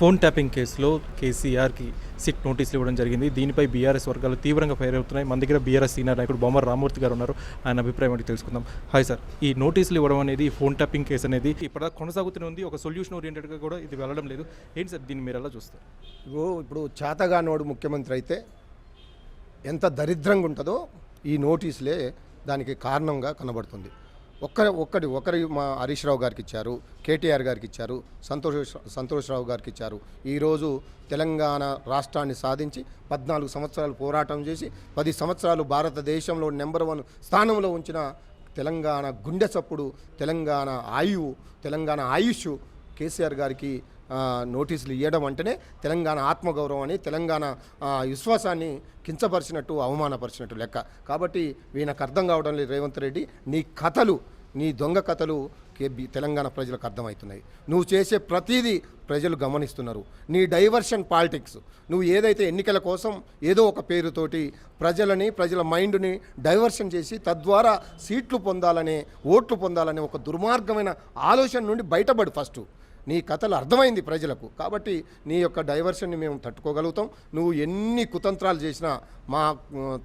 Phone tapping కేసులో కేసీఆర్కి SIT నోటీసులు ఇవ్వడం జరిగింది. దీనిపై బీఆర్ఎస్ వర్గాలు తీవ్రంగా ఫైర్ అవుతున్నాయి. మన దగ్గర బీఆర్ఎస్ సీనియర్ నాయకుడు బొమ్మర రామూర్తి గారు ఉన్నారు. ఆయన అభిప్రాయం ఏంటి తెలుసుకుందాం. Hi sir. ఈ నోటీసులు ఇవ్వడం అనేది ఫోన్ ట్యాపింగ్ కేసు అనేది ఇప్పుడు కొనసాగుతూనే ఉంది. ఒక సొల్యూషన్ ఓరియంటెడ్గా కూడా ఇది వెళ్ళడం లేదు. ఏంటి సార్ దీన్ని మీరు ఎలా చూస్తారు? ఇగో ఇప్పుడు చేతగానోడు ముఖ్యమంత్రి అయితే ఎంత దరిద్రంగా ఉంటుందో ఈ నోటీసులే దానికి కారణంగా కనబడుతుంది. ఒక్కరి ఒక్కటి ఒకరి మా హరీష్ రావు గారికి ఇచ్చారు కేటీఆర్ గారికి ఇచ్చారు సంతోష్ రావు గారికి ఇచ్చారు ఈరోజు తెలంగాణ రాష్ట్రాన్ని సాధించి పద్నాలుగు సంవత్సరాలు పోరాటం చేసి పది సంవత్సరాలు భారతదేశంలో నెంబర్ వన్ స్థానంలో ఉంచిన తెలంగాణ గుండె చప్పుడు తెలంగాణ ఆయువు తెలంగాణ ఆయుష్ కేసీఆర్ గారికి నోటీసులు ఇవ్వడం అంటేనే తెలంగాణ ఆత్మగౌరవాన్ని తెలంగాణ విశ్వాసాన్ని కించపరిచినట్టు అవమానపరిచినట్టు లెక్క. కాబట్టి వీళ్ళకి అర్థం కావడం లేదు రేవంత్ రెడ్డి. నీ కథలు నీ దొంగ కథలు తెలంగాణ ప్రజలకు అర్థమవుతున్నాయి. నువ్వు చేసే ప్రతిదీ ప్రజలు గమనిస్తున్నారు. నీ డైవర్షన్ పాలిటిక్స్. నువ్వు ఏదైతే ఎన్నికల కోసం ఏదో ఒక పేరుతోటి ప్రజలని ప్రజల మైండ్ని డైవర్షన్ చేసి తద్వారా సీట్లు పొందాలనే ఓట్లు పొందాలనే ఒక దుర్మార్గమైన ఆలోచన నుండి బయటపడు ఫస్ట్. నీ కథలు అర్థమైంది ప్రజలకు. కాబట్టి నీ యొక్క డైవర్షన్ని మేము తట్టుకోగలుగుతాం. నువ్వు ఎన్ని కుతంత్రాలు చేసినా మా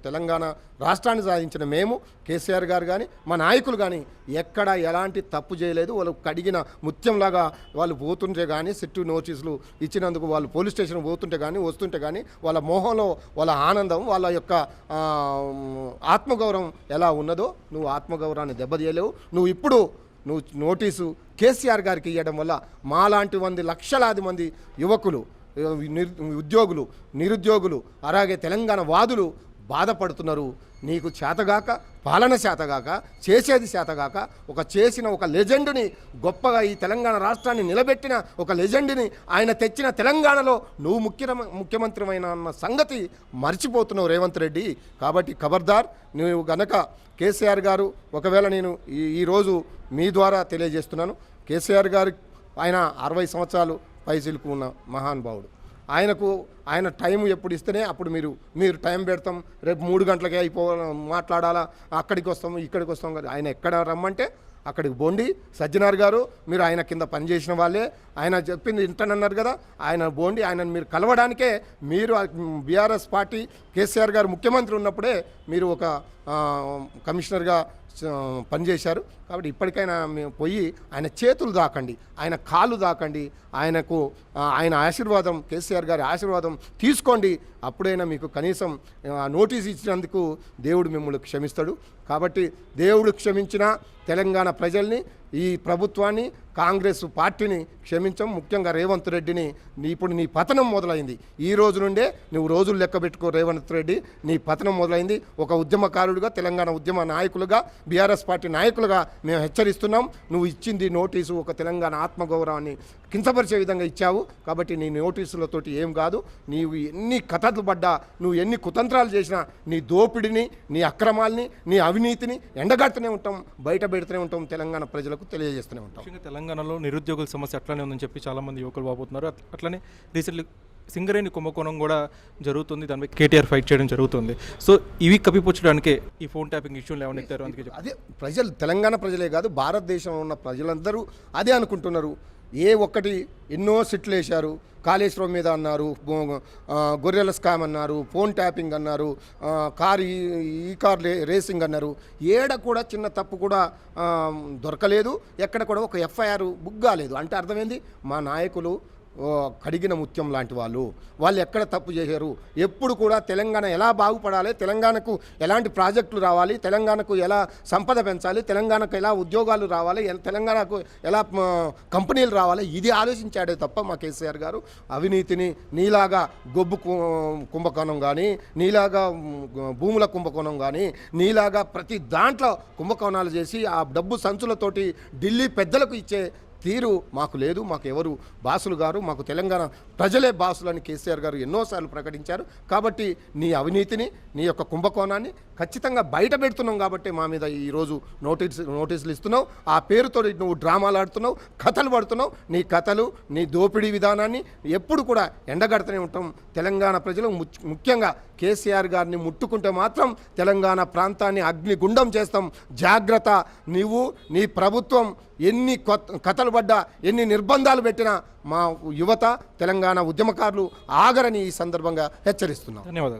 తెలంగాణ రాష్ట్రాన్ని సాధించిన మేము కేసీఆర్ గారు కానీ మా నాయకులు కానీ ఎక్కడ ఎలాంటి తప్పు చేయలేదు. వాళ్ళు కడిగిన ముత్యంలాగా వాళ్ళు పోతుంటే కానీ సిట్టు నోటీసులు ఇచ్చినందుకు వాళ్ళు పోలీస్ స్టేషన్ పోతుంటే కానీ వస్తుంటే కానీ వాళ్ళ మోహంలో వాళ్ళ ఆనందం వాళ్ళ యొక్క ఆత్మగౌరవం ఎలా ఉన్నదో నువ్వు ఆత్మగౌరవాన్ని దెబ్బతీయలేవు. నువ్వు ఇప్పుడు నువ్వు నోటీసు కేసీఆర్ గారికి ఇవ్వడం వల్ల మాలాంటి మంది లక్షలాది మంది యువకులు నిరు ఉద్యోగులు నిరుద్యోగులు అలాగే తెలంగాణ వాదులు బాధపడుతున్నారు. నీకు చేతగాక పాలన చేతగాక చేసేది చేతగాక ఒక చేసిన ఒక లెజెండ్ని గొప్పగా ఈ తెలంగాణ రాష్ట్రాన్ని నిలబెట్టిన ఒక లెజెండ్ని ఆయన తెచ్చిన తెలంగాణలో నువ్వు ముఖ్య ముఖ్యమంత్రిమైన అన్న సంగతి మర్చిపోతున్నావు రేవంత్ రెడ్డి. కాబట్టి ఖబర్దార్ నువ్వు గనక కేసీఆర్ గారు ఒకవేళ నేను ఈ ఈరోజు మీ ద్వారా తెలియజేస్తున్నాను. కేసీఆర్ గారు ఆయన అరవై సంవత్సరాలు పైసలకు ఉన్న మహానుభావుడు. ఆయనకు ఆయన టైం ఎప్పుడు ఇస్తేనే అప్పుడు మీరు మీరు టైం పెడతాం. రేపు మూడు గంటలకే అయిపో మాట్లాడాలా అక్కడికి వస్తాం ఇక్కడికి వస్తాం కదా. ఆయన ఎక్కడ రమ్మంటే అక్కడికి బోండి సజ్జనార్ గారు మీరు ఆయన కింద పనిచేసిన వాళ్ళే. ఆయన చెప్పింది ఇంటనన్నారు కదా ఆయన బోండి ఆయనను మీరు కలవడానికే మీరు బీఆర్ఎస్ పార్టీ కేసీఆర్ గారు ముఖ్యమంత్రి ఉన్నప్పుడే మీరు ఒక కమిషనర్గా పనిచేశారు కాబట్టి ఇప్పటికైనా మేము పోయి ఆయన చేతులు దాకండి ఆయన కాళ్ళు దాకండి ఆయనకు ఆయన ఆశీర్వాదం కేసీఆర్ గారి ఆశీర్వాదం తీసుకోండి. అప్పుడైనా మీకు కనీసం ఆ, నోటీస్ ఇచ్చినందుకు దేవుడు మిమ్మల్ని క్షమిస్తాడు. కాబట్టి దేవుడు క్షమించిన తెలంగాణ ప్రజల్ని ఈ ప్రభుత్వాన్ని కాంగ్రెస్ పార్టీని క్షమించం. ముఖ్యంగా రేవంత్ రెడ్డిని నీ ఇప్పుడు నీ పతనం మొదలైంది. ఈ రోజు నుండే నువ్వు రోజులు లెక్క పెట్టుకో రేవంత్ రెడ్డి. నీ పతనం మొదలైంది. ఒక ఉద్యమకారుడిగా తెలంగాణ ఉద్యమ నాయకులుగా బీఆర్ఎస్ పార్టీ నాయకులుగా మేము హెచ్చరిస్తున్నాం. నువ్వు ఇచ్చింది నోటీసు ఒక తెలంగాణ ఆత్మగౌరవాన్ని కించపరిచే విధంగా ఇచ్చావు. కాబట్టి నీ నోటీసులతోటి ఏం కాదు. నీవు ఎన్ని కథలు పడ్డా నువ్వు ఎన్ని కుతంత్రాలు చేసినా నీ దోపిడిని నీ అక్రమాల్ని నీ అవినీతిని ఎండగడుతూనే ఉంటాం. బయట పెడుతూనే ఉంటాం తెలంగాణ ప్రజలకు. తెలియజేస్తూనే ఉంటాం. ముఖ్యంగా తెలంగాణలో నిరుద్యోగుల సమస్య అట్లానే ఉందని చెప్పి చాలామంది యువకులు వాపోతున్నారు అట్- అట్లనే రీసెంట్లీ సింగరేణి కుంభకోణం కూడా జరుగుతుంది. దానిపై కేటీఆర్ ఫైట్ చేయడం జరుగుతుంది. సో ఇవి కప్పిపుచ్చడానికే ఈ ఫోన్ ట్యాపింగ్ ఇష్యూలు లేవనెత్తారు. అందుకే. అదే ప్రజలు తెలంగాణ ప్రజలే కాదు భారతదేశంలో ఉన్న ప్రజలందరూ అదే అనుకుంటున్నారు. ఏ ఒక్కటి ఎన్నో సిట్లు వేశారు. కాళేశ్వరం మీద అన్నారు గో- గొర్రెల స్కామ్ అన్నారు ఫోన్ ట్యాపింగ్ అన్నారు కార్ ఈ ఈ కార్ రేసింగ్ అన్నారు. ఏడ కూడా చిన్న తప్పు కూడా దొరకలేదు. ఎక్కడ కూడా ఒక ఎఫ్ఐఆర్ బుక్ కాలేదు అంటే అర్థమైంది? మా నాయకులు కడిగిన ముత్యం లాంటి వాళ్ళు. వాళ్ళు ఎక్కడ తప్పు చేశారు? ఎప్పుడు కూడా తెలంగాణ ఎలా బాగుపడాలి? తెలంగాణకు ఎలాంటి ప్రాజెక్టులు రావాలి? తెలంగాణకు ఎలా సంపద పెంచాలి? తెలంగాణకు ఎలా ఉద్యోగాలు రావాలి? తెలంగాణకు ఎలా కంపెనీలు రావాలి? ఇది ఆలోచించాడే తప్ప మా కేసీఆర్ గారు అవినీతిని నీలాగా గొబ్బు కు- కుంభకోణం కానీ నీలాగా భూముల కుంభకోణం కానీ నీలాగా ప్రతి దాంట్లో కుంభకోణాలు చేసి ఆ డబ్బు సంచులతోటి ఢిల్లీ పెద్దలకు ఇచ్చే తీరు మాకు లేదు మాకు ఎవరు బాసులు గారు మాకు తెలంగాణ ప్రజలే బాసులని కేసీఆర్ గారు ఎన్నోసార్లు ప్రకటించారు. కాబట్టి నీ అవినీతిని నీ యొక్క కుంభకోణాన్ని ఖచ్చితంగా బయట పెడుతున్నాం కాబట్టి మా మీద ఈరోజు నోటీస్ నోటీసులు ఇస్తున్నావు. ఆ పేరుతో నువ్వు డ్రామాలు ఆడుతున్నావు కథలు పడుతున్నావు. నీ కథలు నీ దోపిడీ విధానాన్ని ఎప్పుడు కూడా ఎండగడుతూనే ఉంటాం. తెలంగాణ ప్రజలు ముఖ్యంగా కేసీఆర్ గారిని ముట్టుకుంటే మాత్రం తెలంగాణ ప్రాంతాన్ని అగ్నిగుండం చేస్తాం. జాగ్రత్త నీవు నీ ప్రభుత్వం ఎన్ని కొత్త కథలు పడ్డా ఎన్ని నిర్బంధాలు పెట్టినా మా యువత తెలంగాణ ఉద్యమకారులు ఆగరని ఈ సందర్భంగా హెచ్చరిస్తున్నాం. ధన్యవాదాలు.